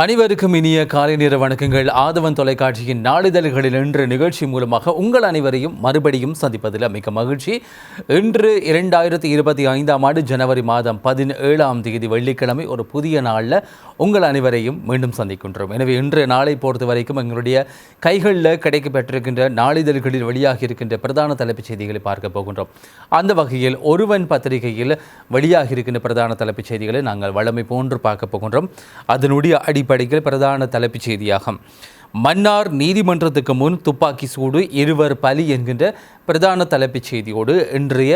அனைவருக்கும் இனிய காலை நேர வணக்கங்கள். ஆதவன் தொலைக்காட்சியின் நாளிதழ்களில் இன்று நிகழ்ச்சி மூலமாக உங்கள் அனைவரையும் மறுபடியும் சந்திப்பதில் மிக மகிழ்ச்சி. இன்று இரண்டாயிரத்தி இருபத்தி ஐந்தாம் ஆண்டு ஜனவரி மாதம் பதினேழாம் தேதி வெள்ளிக்கிழமை ஒரு புதிய நாளில் உங்கள் அனைவரையும் மீண்டும் சந்திக்கின்றோம். எனவே இன்று நாளை பொறுத்த வரைக்கும் எங்களுடைய கைகளில் கிடைக்கப்பெற்றிருக்கின்ற நாளிதழ்களில் வெளியாகி இருக்கின்ற பிரதான தலைப்புச் செய்திகளை பார்க்க போகின்றோம். அந்த வகையில் ஒருவன் பத்திரிகையில் வெளியாகி இருக்கின்ற பிரதான தலைப்புச் செய்திகளை நாங்கள் வழமை போன்று பார்க்க போகின்றோம். அதனுடைய அடிப்படையில் பிரதான தலைப்புச் செய்தியாகும். மன்னார் நீதிமன்றத்துக்கு முன் துப்பாக்கி சூடு இருவர் பலி என்கின்ற பிரதான தலைப்புச் செய்தியோடு இன்றைய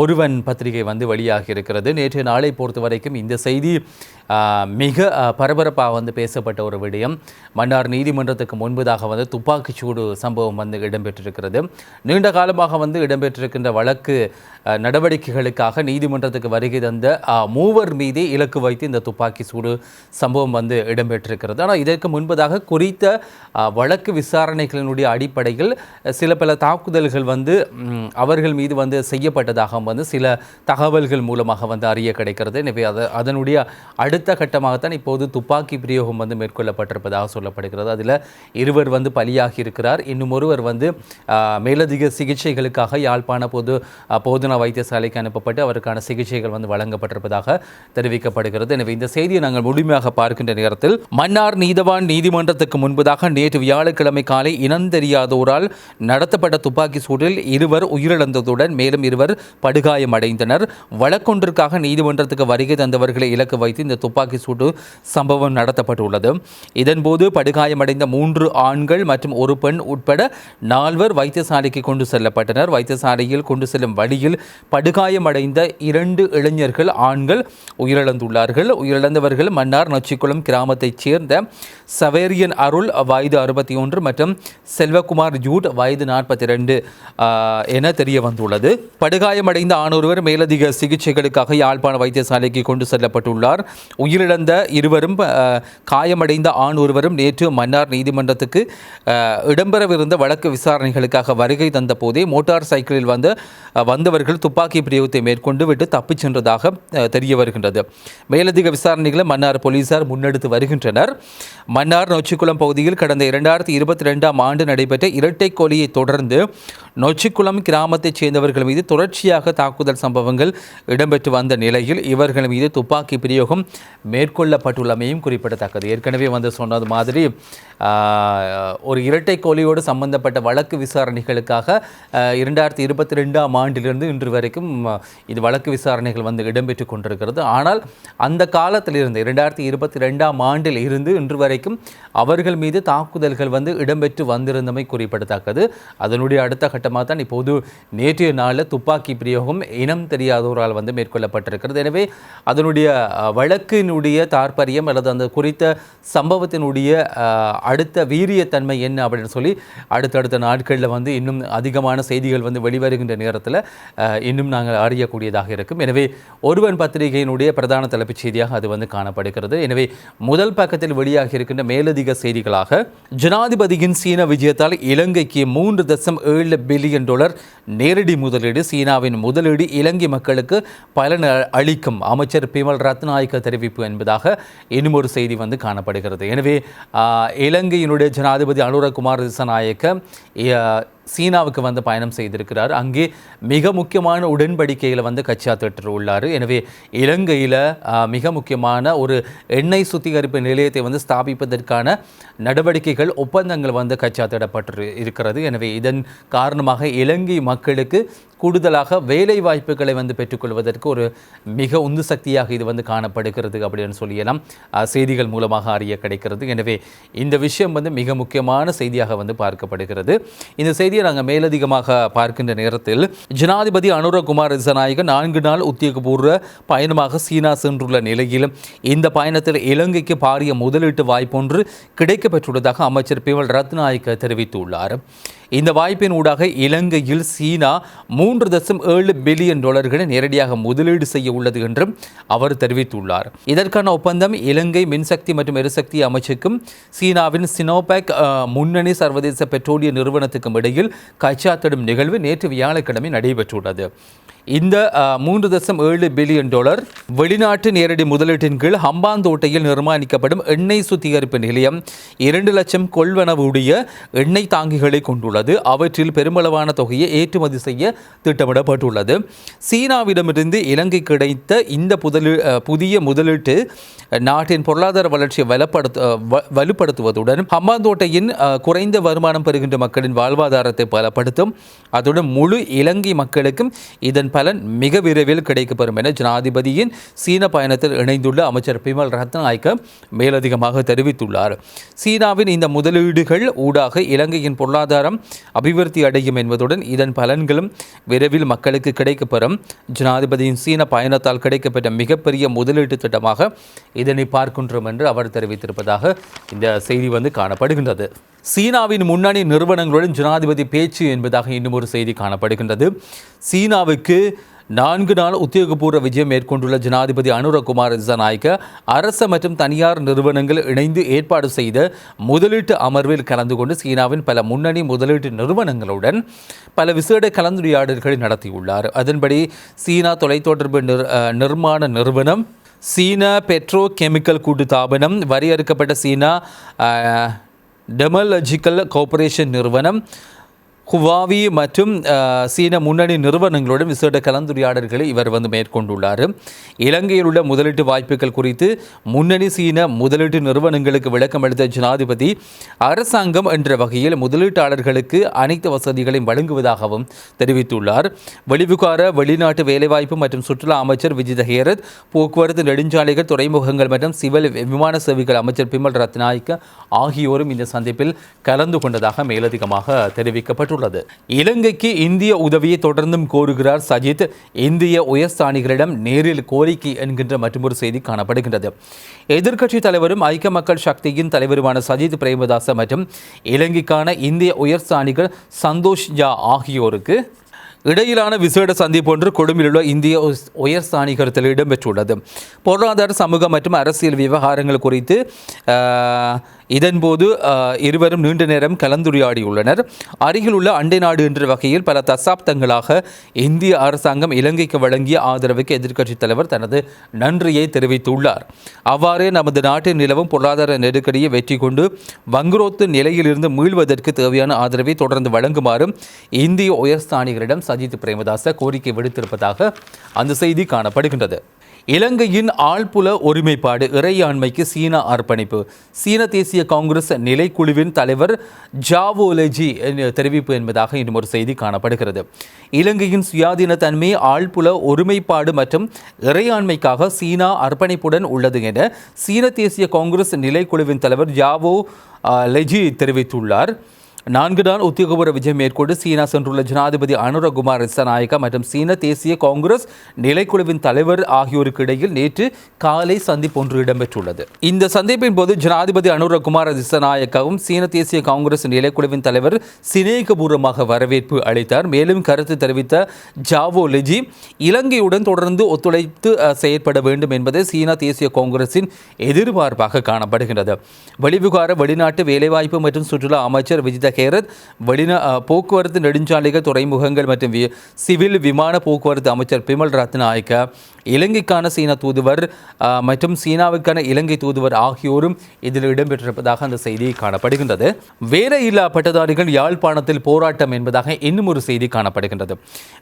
ஒருவன் பத்திரிகை வந்து வெளியாகி இருக்கிறது. நேற்று நாளை பொறுத்த வரைக்கும் இந்த செய்தி மிக பரபரப்பாக வந்து பேசப்பட்ட ஒரு விடயம். மன்னார் நீதிமன்றத்துக்கு முன்பதாக வந்து துப்பாக்கிச் சூடு சம்பவம் வந்து இடம்பெற்றிருக்கிறது. நீண்ட காலமாக வந்து இடம்பெற்றிருக்கின்ற வழக்கு நடவடிக்கைகளுக்காக நீதிமன்றத்துக்கு வருகை தந்த மூவர் மீது இலக்கு வைத்து இந்த துப்பாக்கி சூடு சம்பவம் வந்து இடம்பெற்றிருக்கிறது. ஆனால் இதற்கு முன்பதாக குறித்த வழக்கு விசாரணைகளினுடைய அடிப்படையில் சில பல தாக்குதல்கள் வந்து அவர்கள் மீது வந்து செய்யப்பட்டதாக வந்து சில தகவல்கள் மூலமாக வந்து அறிய கிடைக்கிறது. எனவே அது அதனுடைய அடுத்த கட்டமாகத்தான் இப்போது துப்பாக்கி பிரயோகம் வந்து மேற்கொள்ளப்பட்டிருப்பதாக சொல்லப்படுகிறது. அதில் இருவர் வந்து பலியாகி இருக்கிறார். இன்னும் ஒருவர் வந்து மேலதிக சிகிச்சைகளுக்காக யாழ்ப்பாண பொது போதனா வைத்தியசாலைக்கு அனுப்பப்பட்டு அவருக்கான சிகிச்சைகள் வந்து வழங்கப்பட்டிருப்பதாக தெரிவிக்கப்படுகிறது. எனவே இந்த செய்தியை நாங்கள் முழுமையாக பார்க்கின்ற நேரத்தில் மன்னார் நீதவான் நீதிமன்றத்துக்கு முன்பதாக நேற்று வியாழக்கிழமை காலை இனந்தெரியாதோரால் நடத்தப்பட்ட துப்பாக்கி சூட்டில் இருவர் உயிரிழந்ததுடன் மேலும் இருவர் படுகாயமடைந்தனர். வழக்கொன்றிற்காக நீதிமன்றத்துக்கு வருகை தந்தவர்களை இலக்கு வைத்து இந்த துப்பாக்கி சூட்டு சம்பவம் நடத்தப்பட்டுள்ளது. இதன்போது படுகாயமடைந்த மூன்று ஆண்கள் மற்றும் ஒரு பெண் உட்பட நால்வர் வைத்தியசாலைக்கு கொண்டு செல்லப்பட்டனர். வைத்தியசாலையில் கொண்டு செல்லும் வழியில் படுகாயமடைந்த இரண்டு இளைஞர்கள் ஆண்கள் உயிரிழந்துள்ளார்கள். உயிரிழந்தவர்கள் மன்னார் நொச்சிக்குளம் கிராமத்தைச் சேர்ந்த சவேரியன் அருள் வயது அறுபத்தி ஒன்று மற்றும் செல்வகுமார் ஜூட் வயது நாற்பத்தி ரெண்டு. என தெரிய வந்துள்ளது. படுகாயமடைந்த ஆணொருவர் மேலதிக சிகிச்சைகளுக்காக யாழ்ப்பாண வைத்தியசாலைக்கு கொண்டு செல்லப்பட்டுள்ளார். உயிரிழந்த இருவரும் காயமடைந்த ஆண் ஒருவரும் நேற்று மன்னார் நீதிமன்றத்துக்கு இடம்பெறவிருந்த வழக்கு விசாரணைகளுக்காக வருகை தந்த போதே மோட்டார் சைக்கிளில் வந்த வந்தவர்கள் துப்பாக்கி பிரயோகத்தை மேற்கொண்டு விட்டு தப்பிச் சென்றதாக தெரிய வருகின்றது. மேலதிக விசாரணைகளை மன்னார் போலீசார் முன்னெடுத்து வருகின்றனர். மன்னார் நொச்சிக்குளம் பகுதியில் கடந்த இரண்டாயிரத்தி இருபத்தி ரெண்டாம் ஆண்டு நடைபெற்ற இரட்டை கொலையை தொடர்ந்து நொச்சிக்குளம் கிராமத்தைச் சேர்ந்தவர்கள் மீது தொடர்ச்சியாக தாக்குதல் சம்பவங்கள் இடம்பெற்று வந்த நிலையில் இவர்கள் மீது துப்பாக்கி பிரயோகம் மேற்கொள்ளப்பட்டுள்ளமையும் குறிப்பிடத்தக்கது. ஏற்கனவே வந்து சொன்னது மாதிரி ஒரு இரட்டை கோழியோடு சம்பந்தப்பட்ட வழக்கு விசாரணைகளுக்காக இரண்டாயிரத்தி இருபத்தி ரெண்டாம் ஆண்டிலிருந்து இன்று வரைக்கும் இது வழக்கு விசாரணைகள் வந்து இடம்பெற்று கொண்டிருக்கிறது. ஆனால் அந்த காலத்திலிருந்து இரண்டாயிரத்தி இருபத்தி ரெண்டாம் ஆண்டில் இருந்து இன்று வரைக்கும் அவர்கள் மீது தாக்குதல்கள் வந்து இடம்பெற்று வந்திருந்தமை குறிப்பிடத்தக்கது. அதனுடைய அடுத்த கட்ட கட்டமாக தான் இப்போது நேற்றைய நாளில் துப்பாக்கி பிரயோகம் இனம் தெரியாதோரால் வந்து மேற்கொள்ளப்பட்டிருக்கிறது. எனவே அதனுடைய வழக்கினுடைய தாற்பயம் அல்லது அந்த குறித்த சம்பவத்தினுடைய அடுத்த வீரியத்தன்மை என்ன அப்படின்னு சொல்லி அடுத்தடுத்த நாட்களில் வந்து இன்னும் அதிகமான செய்திகள் வந்து வெளிவருகின்ற நேரத்தில் இன்னும் நாங்கள் அறியக்கூடியதாக இருக்கும். எனவே ஒருவன் பத்திரிகையினுடைய பிரதான தலைப்புச் செய்தியாக அது வந்து காணப்படுகிறது. எனவே முதல் பக்கத்தில் வெளியாகி இருக்கின்ற மேலதிக செய்திகளாக ஜனாதிபதியின் சீன விஜயத்தால் இலங்கைக்கு மூன்று தசம் ஏழு பில்லியன் டாலர் நேரடி முதலீடு சீனாவின் முதலீடு இலங்கை மக்களுக்கு பலன் அளிக்கும். அமைச்சர் பிமல் ரத்நாயக்க தெரிவிப்பு என்பதாக இன்னும் ஒரு செய்தி வந்து காணப்படுகிறது. எனவே இலங்கையினுடைய ஜனாதிபதி அனுரகுமார் திசநாயக்க சீனாவுக்கு வந்து பயணம் செய்திருக்கிறார். அங்கே மிக முக்கியமான உடன்படிக்கையில் வந்து கச்சா உள்ளார் எனவே இலங்கையில் மிக முக்கியமான ஒரு எண்ணெய் சுத்திகரிப்பு நிலையத்தை வந்து ஸ்தாபிப்பதற்கான நடவடிக்கைகள் ஒப்பந்தங்கள் வந்து கச்சா இருக்கிறது. எனவே இதன் காரணமாக இலங்கை மக்களுக்கு கூடுதலாக வேலை வாய்ப்புகளை வந்து பெற்றுக்கொள்வதற்கு ஒரு மிக உந்து சக்தியாக இது வந்து காணப்படுகிறது அப்படின்னு சொல்லியெல்லாம் செய்திகள் மூலமாக அறிய கிடைக்கிறது. எனவே இந்த விஷயம் வந்து மிக முக்கியமான செய்தியாக வந்து பார்க்கப்படுகிறது. இந்த செய்தியை நாங்கள் மேலதிகமாக பார்க்கின்ற நேரத்தில் ஜனாதிபதி அனுரகுமார் திசநாயக நான்கு நாள் உத்தியோகபூர்வ பயணமாக சீனா சென்றுள்ள நிலையில் இந்த பயணத்தில் இலங்கைக்கு பாரிய முதலீட்டு வாய்ப்பொன்று கிடைக்கப்பெற்றுள்ளதாக அமைச்சர் பிமல் ரத்நாயக்க தெரிவித்துள்ளார். இந்த வாய்ப்பின் ஊடாக இலங்கையில் சீனா மூன்று தசம் ஏழு பில்லியன் டாலர்களை நேரடியாக முதலீடு செய்ய உள்ளது என்றும் அவர் தெரிவித்துள்ளார். இதற்கான ஒப்பந்தம் இலங்கை மின்சக்தி மற்றும் எரிசக்தி அமைச்சுக்கும் சீனாவின் சினோபேக் முன்னணி சர்வதேச பெட்ரோலிய நிறுவனத்துக்கும் இடையில் கைச்சாத்திடும் நிகழ்வு நேற்று வியாழக்கிழமை நடைபெற்றுள்ளது. இந்த மூன்று தசம் ஏழு பில்லியன் டாலர் வெளிநாட்டு நேரடி முதலீட்டின் கீழ் ஹம்பாந்தோட்டையில் நிர்மாணிக்கப்படும் எண்ணெய் சுத்திகரிப்பு நிலையம் இரண்டு லட்சம் கொள்வனவுடைய எண்ணெய் தாங்கிகளை கொண்டுள்ளது. அவற்றில் பெருமளவான தொகையை ஏற்றுமதி செய்ய திட்டமிடப்பட்டுள்ளது. சீனாவிடமிருந்து இலங்கை கிடைத்த இந்த புதலி புதிய முதலீட்டு நாட்டின் பொருளாதார வளர்ச்சியை வலுப்படுத்த வ- வலுப்படுத்துவதுடன் ஹம்பாந்தோட்டையின் குறைந்த வருமானம் பெறுகின்ற மக்களின் வாழ்வாதாரத்தை பலப்படுத்தும். அதுடன் முழு இலங்கை மக்களுக்கும் இதன் பலன் மிக விரைவில் கிடைக்கப்பெறும் என ஜனாதிபதியின் சீன பயணத்தில் இணைந்துள்ள அமைச்சர் பிமல் ரத்நாயக்க மேலதிகமாக தெரிவித்துள்ளார். சீனாவின் இந்த முதலீடுகள் ஊடாக இலங்கையின் பொருளாதாரம் அபிவிருத்தி அடையும் என்பதுடன் இதன் பலன்களும் விரைவில் மக்களுக்கு கிடைக்கப்பெறும். ஜனாதிபதியின் சீன பயணத்தால் கிடைக்கப்பெற்ற மிகப்பெரிய முதலீட்டு திட்டமாக இதனை பார்க்கின்றோம் என்று அவர் தெரிவித்திருப்பதாக இந்த செய்தி வந்து காணப்படுகின்றது. சீனாவின் முன்னணி நிறுவனங்களுடன் ஜனாதிபதி பேச்சு என்பதாக இன்னும் ஒரு செய்தி காணப்படுகின்றது. சீனாவுக்கு நான்கு நாள் உத்தியோகபூர்வ விஜயம் மேற்கொண்டுள்ள ஜனாதிபதி அனுரகுமார் திசாநாயக்க அரசு மற்றும் தனியார் நிறுவனங்கள் இணைந்து ஏற்பாடு செய்த முதலீட்டு அமர்வில் கலந்து கொண்டு சீனாவின் பல முன்னணி முதலீட்டு நிறுவனங்களுடன் பல விசேட கலந்துரையாடல்களை நடத்தியுள்ளார். அதன்படி சீனா தொலைத்தொடர்பு நிர் நிர்மாண நிறுவனம் சீன பெட்ரோ கெமிக்கல் கூட்டுத்தாபனம் வரையறுக்கப்பட்ட சீனா டெமலஜிக்கல் கோஆபரேஷன் நிறுவனம் ஹுவாவி மற்றும் சீன முன்னணி நிறுவனங்களுடன் விசேட கலந்துரையாடல்களை இவர் வந்து மேற்கொண்டுள்ளார். இலங்கையில் உள்ள முதலீட்டு வாய்ப்புகள் குறித்து முன்னணி சீன முதலீட்டு நிறுவனங்களுக்கு விளக்கம் அளித்த ஜனாதிபதி அரசாங்கம் என்ற வகையில் முதலீட்டாளர்களுக்கு அனைத்து வசதிகளையும் வழங்குவதாகவும் தெரிவித்துள்ளார். வெளிவிகார வெளிநாட்டு வேலைவாய்ப்பு மற்றும் சுற்றுலா அமைச்சர் விஜித ஹேரத் போக்குவரத்து நெடுஞ்சாலைகள் துறைமுகங்கள் மற்றும் சிவில் விமான சேவைகள் அமைச்சர் பிமல் ரத்நாயக்க ஆகியோரும் இந்த சந்திப்பில் கலந்து கொண்டதாக மேலதிகமாக தெரிவிக்கப்பட்டுள்ளது. இலங்கைக்கு இந்திய உதவியை தொடர்ந்தும் கோருகிறார் சஜித். இந்திய உயர்ஸ்தானிகளிடம் நேரில் கோரிக்கை என்கின்ற மற்றொரு செய்தி காணப்படுகின்றது. எதிர்க்கட்சி தலைவரும் ஐக்கிய மக்கள் சக்தியின் தலைவருமான சஜித் பிரேமதாச மற்றும் இலங்கைக்கான இந்திய உயர்ஸ்தானிகள் சந்தோஷ் ஜா ஆகியோருக்கு இடையிலான விசேட சந்திப்பு ஒன்று கொழும்பில் உள்ள இந்திய உயர் உயர்ஸ்தானிகரத்தில் இடம்பெற்றுள்ளது. பொருளாதார சமூக மற்றும் அரசியல் விவகாரங்கள் குறித்து ஆஹ், இதன்போது இருவரும் நீண்ட நேரம் கலந்துரையாடியுள்ளனர். அருகில் உள்ள அண்டை நாடு என்ற வகையில் பல தசாப்தங்களாக இந்திய அரசாங்கம் இலங்கைக்கு வழங்கிய ஆதரவுக்கு எதிர்க்கட்சித் தலைவர் தனது நன்றியை தெரிவித்துள்ளார். அவ்வாறே நமது நாட்டில் நிலவும் பொருளாதார நெருக்கடியை வெற்றி கொண்டு வங்குரோத்து நிலையிலிருந்து மீள்வதற்கு தேவையான ஆதரவை தொடர்ந்து வழங்குமாறும் இந்திய உயர்ஸ்தானிகளிடம் சஜித் பிரேமதாச கோரிக்கை விடுத்திருப்பதாக அந்த செய்தி காணப்படுகின்றது. இலங்கையின் ஆழ்புல ஒருமைப்பாடு இறையாண்மைக்கு சீனா அர்ப்பணிப்பு. சீன தேசிய காங்கிரஸ் நிலைக்குழுவின் தலைவர் ஜாவோலஜி தெரிவிப்பு என்பதாக இன்னும் ஒரு செய்தி காணப்படுகிறது. இலங்கையின் சுயாதீன தன்மை ஆழ்புல ஒருமைப்பாடு மற்றும் இறையாண்மைக்காக சீனா அர்ப்பணிப்புடன் உள்ளது என சீன தேசிய காங்கிரஸ் நிலைக்குழுவின் தலைவர் ஜாவோ லெஜி தெரிவித்துள்ளார். நான்கு நாள் உத்தியோகபூர்வ விஜயம் மேற்கொண்டு சீனா சென்றுள்ள ஜனாதிபதி அனுரகுமார் திசாநாயக்கா மற்றும் சீன தேசிய காங்கிரஸ் நிலைக்குழுவின் தலைவர் ஆகியோருக்கு இடையில் நேற்று காலை சந்திப்பு ஒன்று இடம்பெற்றுள்ளது. இந்த சந்திப்பின் போது ஜனாதிபதி அனுரகுமார் திசாநாயக்காவும் சீன தேசிய காங்கிரஸ் நிலைக்குழுவின் தலைவர் சிநேகபூர்வமாக வரவேற்பு அளித்தார். மேலும் கருத்து தெரிவித்த ஜாவோ லெஜி இலங்கையுடன் தொடர்ந்து ஒத்துழைத்து செயற்பட வேண்டும் என்பதே சீனா தேசிய காங்கிரஸின் எதிர்பார்ப்பாக காணப்படுகின்றது. வெளிவிகார வெளிநாட்டு வேலைவாய்ப்பு மற்றும் சுற்றுலா அமைச்சர் விஜித ஹேரத் வெளிநா போக்குவரத்து நெடுஞ்சாலைகள் துறைமுகங்கள் மற்றும் வி- சிவில் விமான போக்குவரத்து அமைச்சர் பிமல் ரத்நாயக்க இலங்கைக்கான சீன தூதுவர் மற்றும் சீனாவுக்கான இலங்கை தூதுவர் ஆகியோரும் இதில் இடம்பெற்றிருப்பதாக அந்த செய்தி காணப்படுகின்றது. வேலையில்லா பட்டதாரிகள் யாழ்ப்பாணத்தில் போராட்டம் என்பதாக இன்னும் ஒரு செய்தி காணப்படுகின்றது.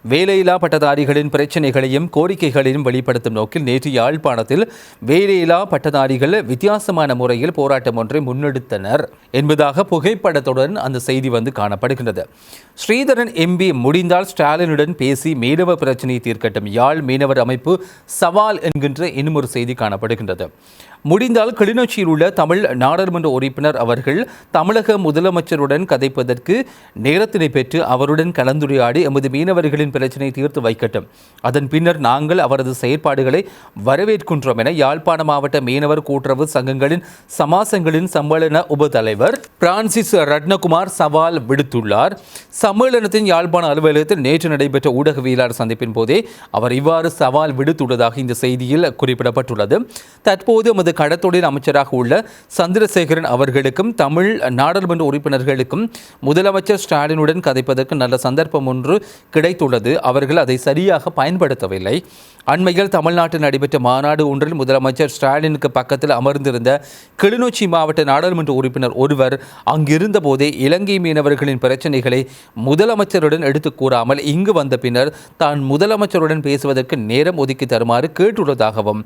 வேலையில்லா பட்டதாரிகளின் பிரச்சனைகளையும் கோரிக்கைகளையும் வெளிப்படுத்தும் நோக்கில் நேற்று யாழ்ப்பாணத்தில் வேலையில்லா பட்டதாரிகள் வித்தியாசமான முறையில் போராட்டம் ஒன்றை முன்னெடுத்தனர் என்பதாக புகைப்படத்துடன் அந்த செய்தி வந்து காணப்படுகின்றது. ஸ்ரீதரன் எம்பி முடிந்தால் ஸ்டாலினுடன் பேசி மீனவ பிரச்சினையை தீர்க்கட்டும். யாழ் மீனவர் அமைப்பு சவால் என்கின்ற இன்னும் ஒரு செய்தி காணப்படுகின்றது. முடிந்தால் கிளிநொச்சியில் உள்ள தமிழ் நாடாளுமன்ற உறுப்பினர் அவர்கள் தமிழக முதலமைச்சருடன் கதைப்பதற்கு நேரத்தினை பெற்று அவருடன் கலந்துரையாடி எமது மீனவர்களின் பிரச்சினை தீர்த்து வைக்கட்டும். அதன் பின்னர் நாங்கள் அவரது செயற்பாடுகளை வரவேற்கின்றோம் என யாழ்ப்பாண மாவட்ட மீனவர் கூட்டுறவு சங்கங்களின் சமாசங்களின் சம்மேளன உபதலைவர் பிரான்சிஸ் ரட்னகுமார் சவால் விடுத்துள்ளார். சம்மேளனத்தின் யாழ்ப்பாண அலுவலகத்தில் நேற்று நடைபெற்ற ஊடகவியலாளர் சந்திப்பின் போதே அவர் இவ்வாறு சவால் விடுத்துள்ளதாக இந்த செய்தியில் குறிப்பிடப்பட்டுள்ளது. தற்போது எமது தற்போது கடத்தொழில் அமைச்சராக உள்ள சந்திரசேகரன் அவர்களுக்கும் தமிழ் நாடாளுமன்ற உறுப்பினர்களுக்கும் முதலமைச்சர் ஸ்டாலினுடன் கதைப்பதற்கு நல்ல சந்தர்ப்பம் ஒன்று கிடைத்துள்ளது. அவர்கள் அதை சரியாக பயன்படுத்தவில்லை. அண்மையில் தமிழ்நாட்டில் நடைபெற்ற மாநாடு ஒன்றில் முதலமைச்சர் ஸ்டாலினுக்கு பக்கத்தில் அமர்ந்திருந்த கிளிநொச்சி மாவட்ட நாடாளுமன்ற உறுப்பினர் ஒருவர் அங்கிருந்த போதே இலங்கை மீனவர்களின் பிரச்சனைகளை முதலமைச்சருடன் எடுத்துக் கூறாமல் இங்கு வந்த பின்னர் தான் முதலமைச்சருடன் பேசுவதற்கு நேரம் ஒதுக்கி தருமாறு கேட்டுள்ளதாகவும்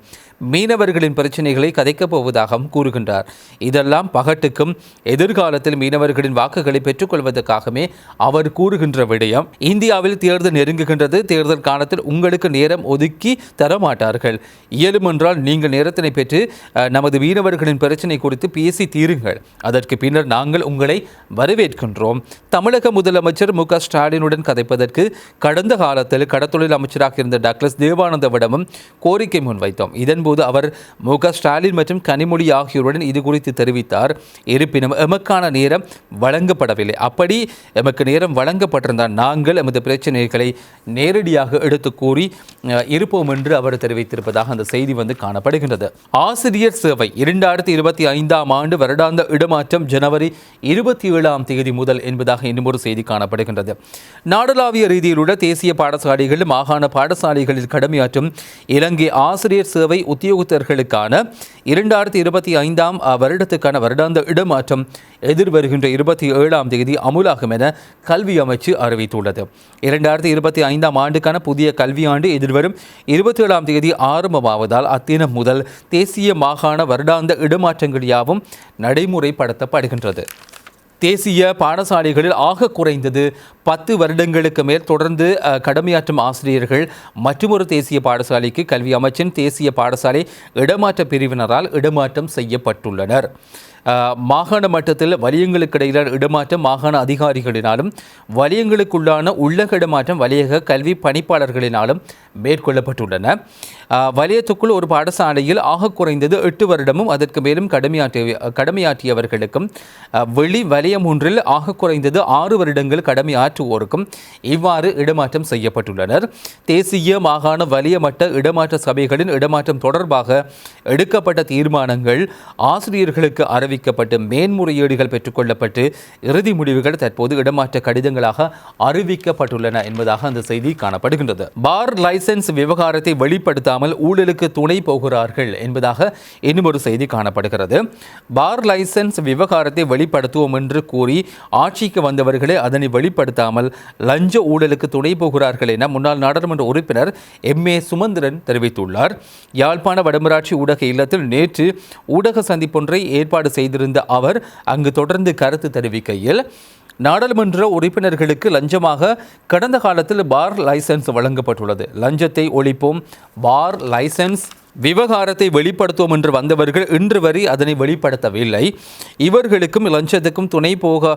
மீனவர்களின் பிரச்சனைகளை கதைக்கப் போவதாகவும் கூறுகின்றார். இதெல்லாம் பகட்டுக்கும் எதிர்காலத்தில் மீனவர்களின் வாக்குகளை பெற்றுக்கொள்வதற்காகவே அவர் கூறுகின்ற விடயம். இந்தியாவில் தேர்தல் நெருங்குகின்றது. தேர்தல் காலத்தில் உங்களுக்கு நேரம் ஒதுக்கி தரமாட்டார்கள். இயலுமென்றால் நீங்கள் நேரத்தினை பெற்று நமது மீனவர்களின் பிரச்சனை குறித்து பேசி தீருங்கள். அதற்கு பின்னர் நாங்கள் உங்களை வரவேற்கின்றோம். தமிழக முதலமைச்சர் மு. க. ஸ்டாலினுடன் கதைப்பதற்கு கடந்த காலத்தில் கடத்தொழில் அமைச்சராக இருந்த டாக்டர் தேவானந்தவிடமும் கோரிக்கை முன்வைத்தோம். இதன்போது அவர் மு. க. ஸ்டாலின் மற்றும் கனிமொழி ஆகியோருடன் இது குறித்து தெரிவித்தார். இருப்பினும் எமக்கான நேரம் வழங்கப்படவில்லை. அப்படி எமக்கு நேரம் வழங்கப்பட்டிருந்தால் நாங்கள் எமது பிரச்சனைகளை நேரடியாக எடுத்து கூறி இருப்போம் என்று அவர் தெரிவித்திருப்பதாக அந்த செய்தி வந்து காணப்படுகின்றது. ஆசிரியர் சேவை இரண்டாயிரத்தி இருபத்தி ஐந்தாம் ஆண்டு வருடாந்த இடமாற்றம் ஜனவரி இருபத்தி ஏழாம் தேதி முதல் என்பதாக இன்னும் ஒரு செய்தி காணப்படுகின்றது. நாடளாவிய ரீதியில் உள்ள தேசிய பாடசாலைகள் மாகாண பாடசாலைகளில் கடமையாற்றும் இலங்கை ஆசிரியர் சேவை உத்தியோகத்தர்களுக்கான இரண்டாயிரத்தி இருபத்தி ஐந்தாம் வருடத்துக்கான வருடாந்த இடமாற்றம் எதிர்வருகின்ற இருபத்தி ஏழாம் தேதி அமுலாகும் என கல்வி அமைச்சு அறிவித்துள்ளது. இரண்டாயிரத்தி இருபத்தி ஐந்தாம் ஆண்டுக்கான புதிய கல்வியாண்டு எதிர்வரும் இருபத்தி ஏழாம் தேதி ஆரம்பமாவதால் அத்தினம் முதல் தேசிய மாகாண வருடாந்த இடமாற்றங்கள் யாவும் நடைமுறைப்படுத்தப்படுகின்றது. தேசிய பாடசாலைகளில் ஆக குறைந்தது பத்து வருடங்களுக்கு மேல் தொடர்ந்து கடமையாற்றும் ஆசிரியர்கள் மற்றொரு தேசிய பாடசாலைக்கு கல்வி அமைச்சின் தேசிய பாடசாலை இடமாற்ற பிரிவினரால் இடமாற்றம் செய்யப்பட்டுள்ளனர். மாகாண மட்டத்தில் வலியங்களுக்கு இடையிலான இடமாற்றம் மாகாண அதிகாரிகளினாலும் வலியங்களுக்குள்ளான உள்ளக இடமாற்றம் வலியக கல்வி பணிப்பாளர்களினாலும் மேற்கொள்ளப்பட்டுள்ளன. வலயத்துக்குள் ஒரு பாடசாலையில் ஆக குறைந்தது எட்டு வருடமும் அதற்கு மேலும் கடமையாற்றிய கடமையாற்றியவர்களுக்கும் வெளி வலயம் ஒன்றில் ஆக குறைந்தது ஆறு வருடங்கள் கடமையாற்றுவோருக்கும் இவ்வாறு இடமாற்றம் செய்யப்பட்டுள்ளனர். தேசிய மாகாண வலியமட்ட இடமாற்ற சபைகளின் இடமாற்றம் தொடர்பாக எடுக்கப்பட்ட தீர்மானங்கள் ஆசிரியர்களுக்கு அறிவிக்கப்பட்டு மேன்முறையீடுகள் பெற்றுக்கொள்ளப்பட்டு இறுதி முடிவுகள் தற்போது இடமாற்ற கடிதங்களாக அறிவிக்கப்பட்டுள்ளன என்பதாக அந்த செய்தி காணப்படுகின்றது. பார் லைசென்ஸ் விவகாரத்தை வெளிப்படுத்த இல்லாமல் ஊழலுக்கு துணை போகிறார்கள் என்பதாக இன்னும் ஒரு செய்தி காணப்படுகிறது. பார் லைசன்ஸ் விவகாரத்தை வெளிப்படுத்துவோம் என்று கூறி ஆட்சிக்கு வந்தவர்களே அதனை வெளிப்படுத்தாமல் லஞ்ச ஊழலுக்கு துணை போகிறார்கள் என முன்னாள் நாடாளுமன்ற உறுப்பினர் எம். ஏ. சுமந்திரன் தெரிவித்துள்ளார். யாழ்ப்பாண வடமராட்சி ஊடக இல்லத்தில் நேற்று ஊடக சந்திப்பொன்றை ஏற்பாடு செய்திருந்த அவர் அங்கு தொடர்ந்து கருத்து தெரிவிக்கையில் நாடாளுமன்ற உறுப்பினர்களுக்கு லஞ்சமாக கடந்த காலத்தில் பார் லைசென்ஸ் வழங்கப்பட்டுள்ளது. லஞ்சத்தை ஒழிப்போம். பார் லைசென்ஸ் விவகாரத்தை வெளிப்படுத்துவோம் என்று வந்தவர்கள் இன்று வரை அதனை வெளிப்படுத்தவில்லை. இவர்களுக்கும் லஞ்சத்துக்கும் துணை போக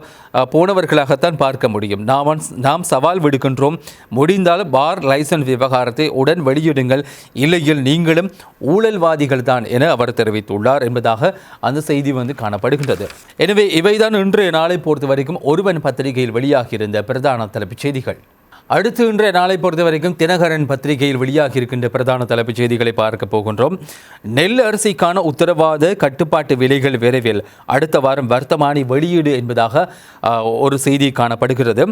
போனவர்களாகத்தான் பார்க்க முடியும். நாம் நாம் சவால் விடுக்கின்றோம். முடிந்தால் பார் லைசன்ஸ் விவகாரத்தை உடன் வெளியிடுங்கள். இல்லையில் நீங்களும் ஊழல்வாதிகள் தான் என அவர் தெரிவித்துள்ளார் என்பதாக அந்த செய்தி வந்து காணப்படுகின்றது. எனவே இவைதான் இன்றைய நாளை பொறுத்த வரைக்கும் ஒருவன் பத்திரிகையில் வெளியாகியிருந்த பிரதான தலைப்புச் செய்திகள். அடுத்து இன்றைய நாளை பொறுத்த வரைக்கும் தினகரன் பத்திரிகையில் வெளியாகி இருக்கின்ற பிரதான தலைப்புச் செய்திகளை பார்க்க போகின்றோம். நெல் அரிசிக்கான உத்தரவாத கட்டுப்பாட்டு விலைகள் விரைவில் அடுத்த வாரம் வர்த்தமானி வெளியீடு என்பதாக ஒரு செய்தி காணப்படுகிறது.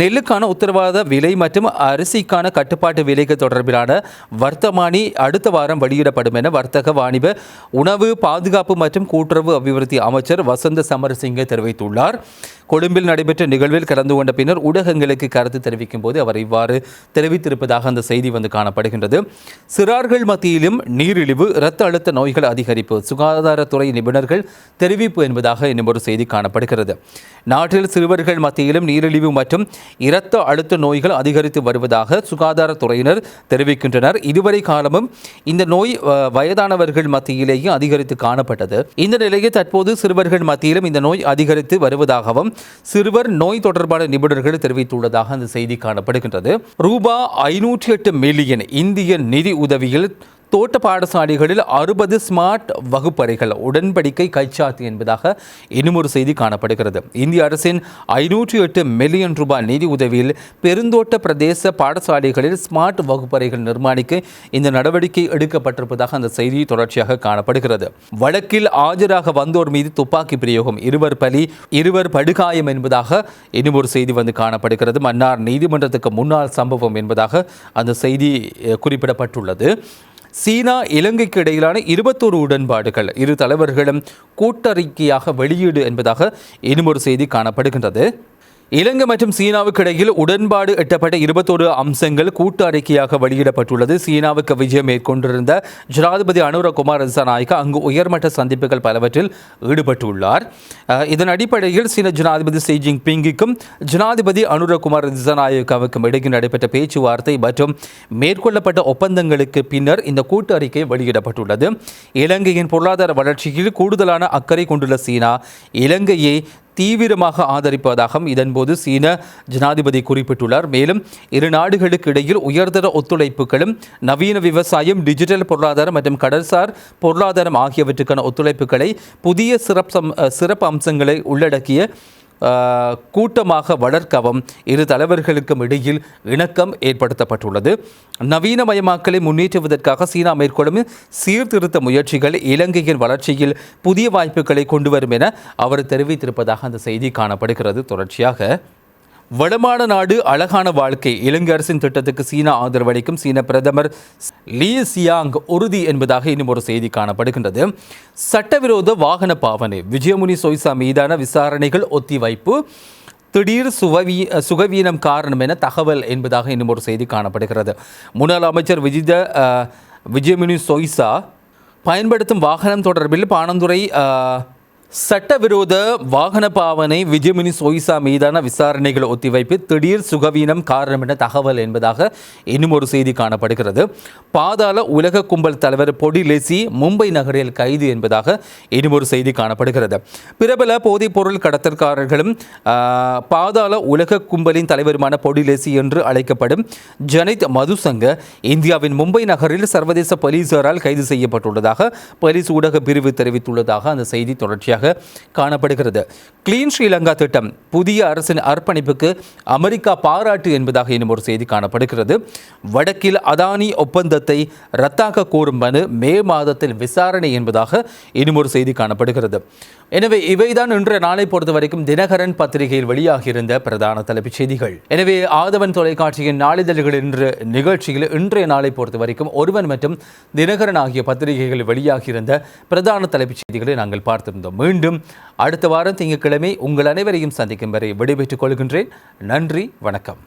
நெல்லுக்கான உத்தரவாத விலை மற்றும் அரிசிக்கான கட்டுப்பாட்டு விலைகள் தொடர்பிலான வர்த்தமானி அடுத்த வாரம் வெளியிடப்படும் என வர்த்தக வாணிப உணவு பாதுகாப்பு மற்றும் கூட்டுறவு அபிவிருத்தி அமைச்சர் வசந்த சமரசிங்க தெரிவித்துள்ளார். கொழும்பில் நடைபெற்ற நிகழ்வில் கலந்து கொண்ட பின்னர் ஊடகங்களுக்கு கருத்து தெரிவிக்கும் போது அவர் இவ்வாறு தெரிவித்திருப்பதாக அந்த செய்தி வந்து காணப்படுகின்றது. சிறார்கள் மத்தியிலும் நீரிழிவு இரத்த அழுத்த நோய்கள் அதிகரிப்பு சுகாதாரத்துறை நிபுணர்கள் தெரிவிப்பு என்பதாக இன்னும் ஒரு செய்தி காணப்படுகிறது. நாட்டில் சிறுவர்கள் மத்தியிலும் நீரிழிவு மற்றும் இரத்த அழுத்த நோய்கள் அதிகரித்து வருவதாக சுகாதாரத்துறையினர் தெரிவிக்கின்றனர். இதுவரை காலமும் இந்த நோய் வயதானவர்கள் மத்தியிலேயே அதிகரித்து காணப்பட்டது. இந்த நிலையில் தற்போது சிறுவர்கள் மத்தியிலும் இந்த நோய் அதிகரித்து வருவதாகவும் சிறுவர் நோய் தொடர்பான நிபுணர்கள் தெரிவித்துள்ளதாக அந்த செய்தி காணப்படுகின்றது. ரூபா ஐநூற்றி எட்டு மில்லியன் இந்திய நிதி உதவியில் தோட்ட பாடசாலைகளில் அறுபது ஸ்மார்ட் வகுப்பறைகள் உடன்படிக்கை கைச்சாத்து என்பதாக இன்னுமொரு செய்தி காணப்படுகிறது. இந்திய அரசின் ஐநூற்றி எட்டு மில்லியன் ரூபாய் நிதி உதவியில் பெருந்தோட்ட பிரதேச பாடசாலைகளில் ஸ்மார்ட் வகுப்பறைகள் நிர்மாணிக்க இந்த நடவடிக்கை எடுக்கப்பட்டிருப்பதாக அந்த செய்தி தொடர்ச்சியாக காணப்படுகிறது. வழக்கில் ஆஜராக வந்தோர் மீது துப்பாக்கி பிரயோகம் இருவர் பலி இருவர் படுகாயம் என்பதாக இன்னுமொரு செய்தி வந்து காணப்படுகிறது. மன்னார் நீதிமன்றத்துக்கு முன்னாள் சம்பவம் என்பதாக அந்த செய்தி குறிப்பிடப்பட்டுள்ளது. சீனா இலங்கைக்கு இடையிலான இருபத்தோரு உடன்பாடுகள். இரு தலைவர்களும் கூட்டறிக்கையாக வெளியீடு என்பதாக இன்னும் ஒரு செய்தி காணப்படுகின்றது. இலங்கை மற்றும் சீனாவுக்கு இடையில் உடன்பாடு எட்டப்பட்ட இருபத்தோரு அம்சங்கள் கூட்டு அறிக்கையாக வெளியிடப்பட்டுள்ளது. சீனாவுக்கு விஜயம் மேற்கொண்டிருந்த ஜனாதிபதி அனுரகுமார் குமார் அங்கு உயர்மட்ட சந்திப்புகள் பலவற்றில் ஈடுபட்டுள்ளார். இதன் அடிப்படையில் சீன ஜனாதிபதி ஷி ஜின்பிங்கிற்கும் ஜனாதிபதி அனுரகுமார் குமார் இடையில் இடையே நடைபெற்ற பேச்சுவார்த்தை மற்றும் மேற்கொள்ளப்பட்ட ஒப்பந்தங்களுக்கு பின்னர் இந்த கூட்டு அறிக்கை வெளியிடப்பட்டுள்ளது. இலங்கையின் பொருளாதார வளர்ச்சியில் கூடுதலான அக்கறை கொண்டுள்ள சீனா இலங்கையை தீவிரமாக ஆதரிப்பதாகவும் இதன்போது சீன ஜனாதிபதி குறிப்பிட்டுள்ளார். மேலும் இரு நாடுகளுக்கு இடையில் உயர்தர ஒத்துழைப்புகளும் நவீன விவசாயம் டிஜிட்டல் பொருளாதாரம் மற்றும் கடல்சார் பொருளாதாரம் ஆகியவற்றுக்கான ஒத்துழைப்புகளை புதிய சிறப்பு சிறப்பு அம்சங்களை உள்ளடக்கிய கூட்டமாக வளர்க்கவும் இரு தலைவர்களுக்கும் இடையில் இணக்கம் ஏற்படுத்தப்பட்டுள்ளது. நவீனமயமாக்கலை முன்னேற்றுவதற்காக சீனா மேற்கொள்ளும் சீர்திருத்த முயற்சிகள் இலங்கையின் வளர்ச்சியில் புதிய வாய்ப்புகளை கொண்டு வரும் என அவர் தெரிவித்திருப்பதாக அந்த செய்தி காணப்படுகிறது. தொடர்ச்சியாக வளமான நாடு அழகான வாழ்க்கை. இலங்கை அரசின் திட்டத்துக்கு சீனா ஆதரவளிக்கும் சீன பிரதமர் லீ சியாங் உறுதி என்பதாக இன்னும் ஒரு செய்தி காணப்படுகின்றது. சட்டவிரோத வாகன பாவனை. விஜயமுனி சொய்சா மீதான விசாரணைகள் ஒத்திவைப்பு. திடீர் சுகவீ சுகவீனம் காரணம் என தகவல் என்பதாக இன்னும் ஒரு செய்தி காணப்படுகிறது. முன்னாள் அமைச்சர் விஜித விஜயமுனி சொய்சா பயன்படுத்தும் வாகனம் தொடர்பில் பாணந்துறை சட்டவிரோத வாகன பாவனை விஜயமினி சோயிசா மீதான விசாரணைகள் ஒத்திவைப்பு திடீர் சுகவீனம் காரணம் என தகவல் என்பதாக இன்னும் ஒரு செய்தி காணப்படுகிறது. பாதாள உலக கும்பல் தலைவர் பொடி லெசி மும்பை நகரில் கைது என்பதாக இன்னும் ஒரு செய்தி காணப்படுகிறது. பிரபல போதைப் பொருள் கடத்தல்காரர்களும் பாதாள உலக கும்பலின் தலைவருமான பொடி லெசி என்று அழைக்கப்படும் ஜனித் மதுசங்க இந்தியாவின் மும்பை நகரில் சர்வதேச போலீசாரால் கைது செய்யப்பட்டுள்ளதாக போலீஸ் ஊடக பிரிவு தெரிவித்துள்ளதாக அந்த செய்தி தொடர்ச்சியாக காணப்படுகிறது. கிளீன் ஸ்ரீலங்கா திட்டம் புதிய அரசின் அர்ப்பணிப்புக்கு அமெரிக்கா பாராட்டு என்பதாக இன்னும் ஒரு செய்தி காணப்படுகிறது. வடக்கில் அதானி ஒப்பந்தத்தை ரத்தாக கோரும் மனு மே மாதத்தில் விசாரணை என்பதாக இன்னும் ஒரு செய்தி காணப்படுகிறது. எனவே இவைதான் இன்றைய நாளை பொறுத்த வரைக்கும் தினகரன் பத்திரிகையில் வெளியாகியிருந்த பிரதான தலைப்புச் செய்திகள். எனவே ஆதவன் தொலைக்காட்சியின் நாளிதழ்கள் என்ற நிகழ்ச்சியில் இன்றைய நாளை பொறுத்த வரைக்கும் ஒருவன் மற்றும் தினகரன் ஆகிய பத்திரிகைகள் வெளியாகியிருந்த பிரதான தலைப்புச் செய்திகளை நாங்கள் பார்த்திருந்தோம். மீண்டும் அடுத்த வாரம் திங்கட்கிழமை உங்கள் அனைவரையும் சந்திக்கும் வரை விடைபெற்றுக் கொள்கின்றேன். நன்றி வணக்கம்.